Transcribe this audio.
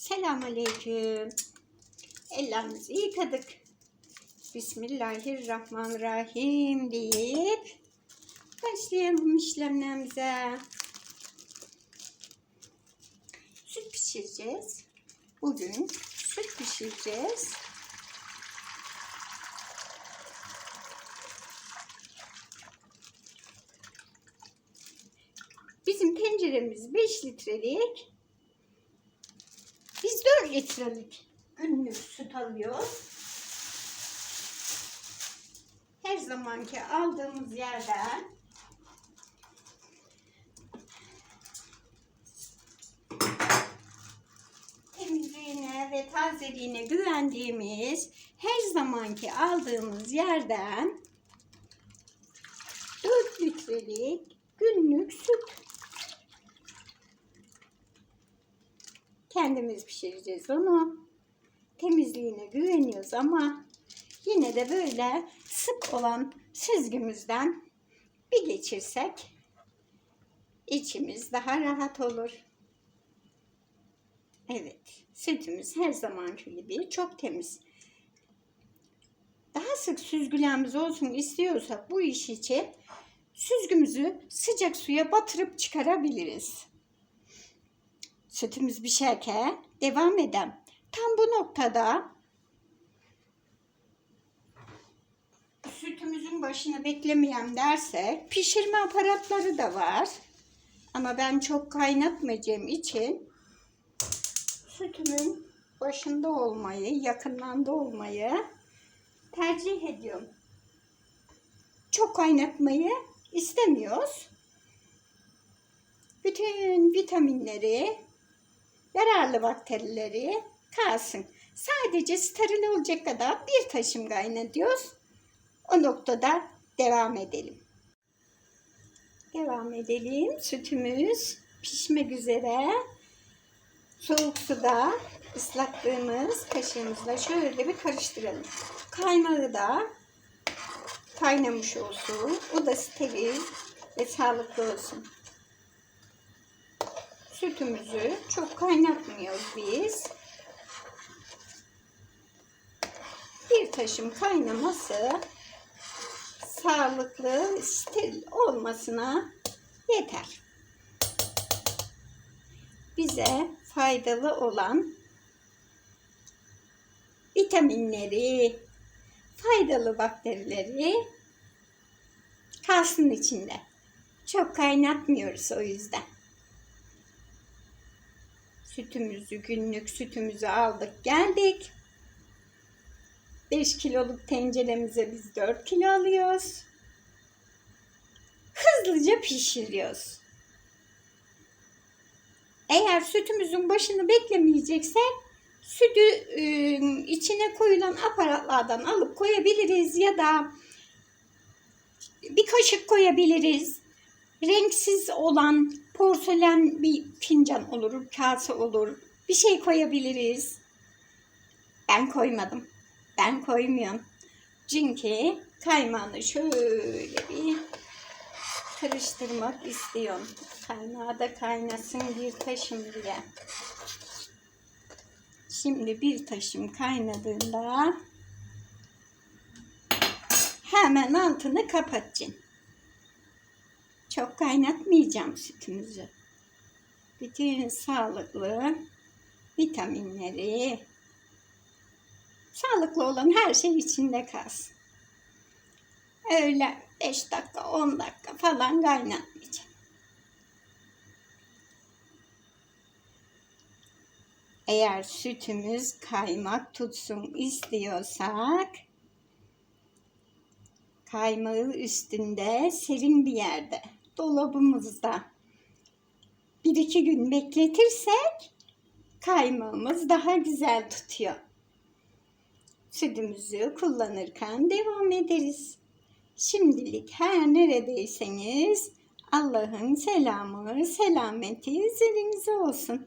Selamünaleyküm. Ellerimizi yıkadık. Bismillahirrahmanirrahim deyip başlayalım işlemlerimize. Süt pişireceğiz. Bugün süt pişireceğiz. Bizim tenceremiz 5 litrelik. Biz 4 litrelik günlük süt alıyoruz. Her zamanki aldığımız yerden temizliğine ve tazeliğine güvendiğimiz her zamanki aldığımız yerden 4 litrelik günlük süt kendimiz pişireceğiz onu. Temizliğine güveniyoruz ama yine de böyle sık olan süzgümüzden bir geçirsek içimiz daha rahat olur. Evet, sütümüz her zamanki gibi çok temiz. Daha sık süzgülerimiz olsun istiyorsak bu iş için süzgümüzü sıcak suya batırıp çıkarabiliriz. Sütümüz pişerken devam eden. Tam bu noktada sütümüzün başını beklemeyen derse pişirme aparatları da var. Ama ben çok kaynatmayacağım için sütümün başında olmayı, yakınlarda olmayı tercih ediyorum. Çok kaynatmayı istemiyoruz. Bütün vitaminleri, yararlı bakterileri kalsın. Sadece steril olacak kadar bir taşım kaynatıyoruz. O noktada devam edelim. Devam edelim. Sütümüz pişmek üzere. Soğuk suda ıslattığımız kaşığımızla şöyle bir karıştıralım. Kaymağı da kaynamış olsun. O da steril ve sağlıklı olsun. Sütümüzü çok kaynatmıyoruz biz. Bir taşım kaynaması sağlıklı, steril olmasına yeter. Bize faydalı olan vitaminleri, faydalı bakterileri kalsın içinde. Çok kaynatmıyoruz o yüzden. Sütümüzü, günlük sütümüzü aldık geldik. 5 kiloluk tenceremize biz 4 kilo alıyoruz. Hızlıca pişiriyoruz. Eğer sütümüzün başını beklemeyeceksek sütü e, içine koyulan aparatlardan alıp koyabiliriz ya da bir kaşık koyabiliriz. Renksiz olan porselen bir fincan olur, kase olur. Bir şey koyabiliriz. Ben koymadım. Ben koymuyorum. Çünkü kaymağını şöyle bir karıştırmak istiyorum. Kaynağı da kaynasın bir taşım diye. Şimdi bir taşım kaynadığında hemen altını kapatacağım. Çok kaynatmayacağım sütümüzü. Bütün sağlıklı vitaminleri, sağlıklı olan her şey içinde kalsın. Öyle 5 dakika 10 dakika falan kaynatmayacağım. Eğer sütümüz kaymak tutsun istiyorsak kaymağı üstünde serin bir yerde dolabımızda bir iki gün bekletirsek kaymağımız daha güzel tutuyor. Sütümüzü kullanırken devam ederiz. Şimdilik her neredeyseniz Allah'ın selamı, selameti üzerinize olsun.